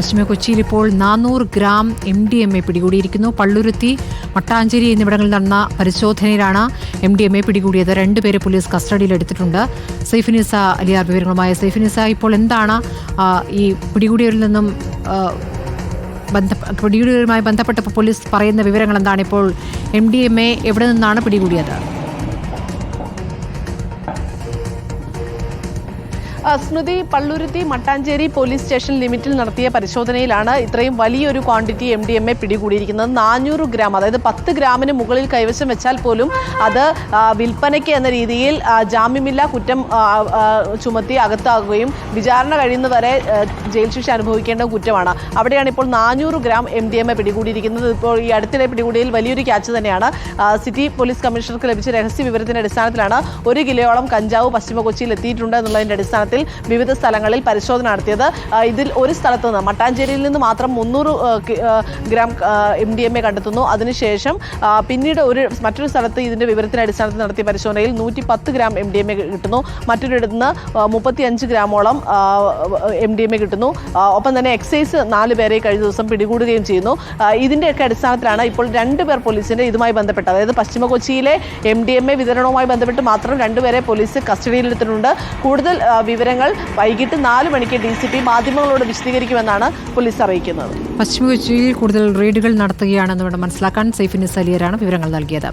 പശ്ചിമ കൊച്ചിയിൽ ഇപ്പോൾ നാനൂറ് gram M D M A പിടികൂടിയിരിക്കുന്നു. Palluruthy Mattancherry എന്നിവിടങ്ങളിൽ നടന്ന പരിശോധനയിലാണ് എം ഡി എം എ പിടികൂടിയത്. രണ്ടുപേരെ പോലീസ് കസ്റ്റഡിയിലെടുത്തിട്ടുണ്ട് സൈഫിനിസ അലിയാർ വിവരങ്ങളുമായ. സൈഫിനിസ ഇപ്പോൾ എന്താണ് ഈ പിടികൂടിയവരിൽ നിന്നും ബന്ധ പിടികൂടിയവരുമായി ബന്ധപ്പെട്ടപ്പോൾ പോലീസ് പറയുന്ന വിവരങ്ങൾ എന്താണ്? ഇപ്പോൾ എം ഡി എം എ എവിടെ നിന്നാണ് പിടികൂടിയത്? സ്മൃതി പള്ളുരുത്തി മട്ടാഞ്ചേരി പോലീസ് സ്റ്റേഷൻ ലിമിറ്റിൽ നടത്തിയ പരിശോധനയിലാണ് ഇത്രയും വലിയൊരു quantity M D M A പിടികൂടിയിരിക്കുന്നത്. നാനൂറ് ഗ്രാം അതായത് പത്ത് ഗ്രാമിന് മുകളിൽ കൈവശം വെച്ചാൽ പോലും അത് വിൽപ്പനയ്ക്ക് എന്ന രീതിയിൽ ജാമ്യമില്ല കുറ്റം ചുമത്തി അകത്താകുകയും വിചാരണ കഴിയുന്നവരെ ജയിൽ ശിക്ഷ അനുഭവിക്കേണ്ട കുറ്റമാണ്. അവിടെയാണ് ഇപ്പോൾ നാനൂറ് gram M D M A പിടികൂടിയിരിക്കുന്നത്. ഇപ്പോൾ ഈ അടുത്തിടെ പിടികൂടിയിൽ വലിയൊരു ക്യാച്ച് തന്നെയാണ്. സിറ്റി പോലീസ് കമ്മീഷണർക്ക് ലഭിച്ച രഹസ്യ വിവരത്തിന്റെ അടിസ്ഥാനത്തിലാണ് ഒരു കിലോയോളം കഞ്ചാവ് പശ്ചിമ കൊച്ചിയിൽ എത്തിയിട്ടുണ്ട് എന്നുള്ളതിന്റെ അടിസ്ഥാനത്തിൽ വിവിധ സ്ഥലങ്ങളിൽ പരിശോധന നടത്തിയത്. ഇതിൽ ഒരു സ്ഥലത്ത് നിന്ന് മട്ടാഞ്ചേരിയിൽ നിന്ന് മാത്രം മുന്നൂറ് gram M D M A കണ്ടെത്തുന്നു. അതിനുശേഷം പിന്നീട് ഒരു മറ്റൊരു സ്ഥലത്ത് ഇതിന്റെ വിവരത്തിന്റെ അടിസ്ഥാനത്തിൽ നടത്തിയ പരിശോധനയിൽ നൂറ്റി പത്ത് gram M D M A കിട്ടുന്നു. മറ്റൊരിടത്ത് നിന്ന് മുപ്പത്തി അഞ്ച് ഗ്രാമോളം എം ഡി എം എ കിട്ടുന്നു. ഒപ്പം തന്നെ എക്സൈസ് നാല് പേരെ കഴിഞ്ഞ ദിവസം പിടികൂടുകയും ചെയ്യുന്നു. ഇതിന്റെയൊക്കെ അടിസ്ഥാനത്തിലാണ് ഇപ്പോൾ രണ്ട് പേർ പോലീസിന്റെ ഇതുമായി ബന്ധപ്പെട്ട് അതായത് പശ്ചിമ കൊച്ചിയിലെ എം ഡി എം എ വിതരണവുമായി ബന്ധപ്പെട്ട് മാത്രം രണ്ടുപേരെ പോലീസ് കസ്റ്റഡിയിലെടുത്തിട്ടുണ്ട്. കൂടുതൽ വിവരങ്ങൾ വൈകിട്ട് നാല് മണിക്ക് ഡി സി പി മാധ്യമങ്ങളോട് വിശദീകരിക്കുമെന്നാണ് പോലീസ് അറിയിക്കുന്നത്. പശ്ചിമ കൊച്ചിയിൽ കൂടുതൽ റെയ്ഡുകൾ നടത്തുകയാണെന്ന് വേണം മനസ്സിലാക്കാൻ സൈഫിനിസ് അലിയരാണ് വിവരങ്ങൾ നൽകിയത്.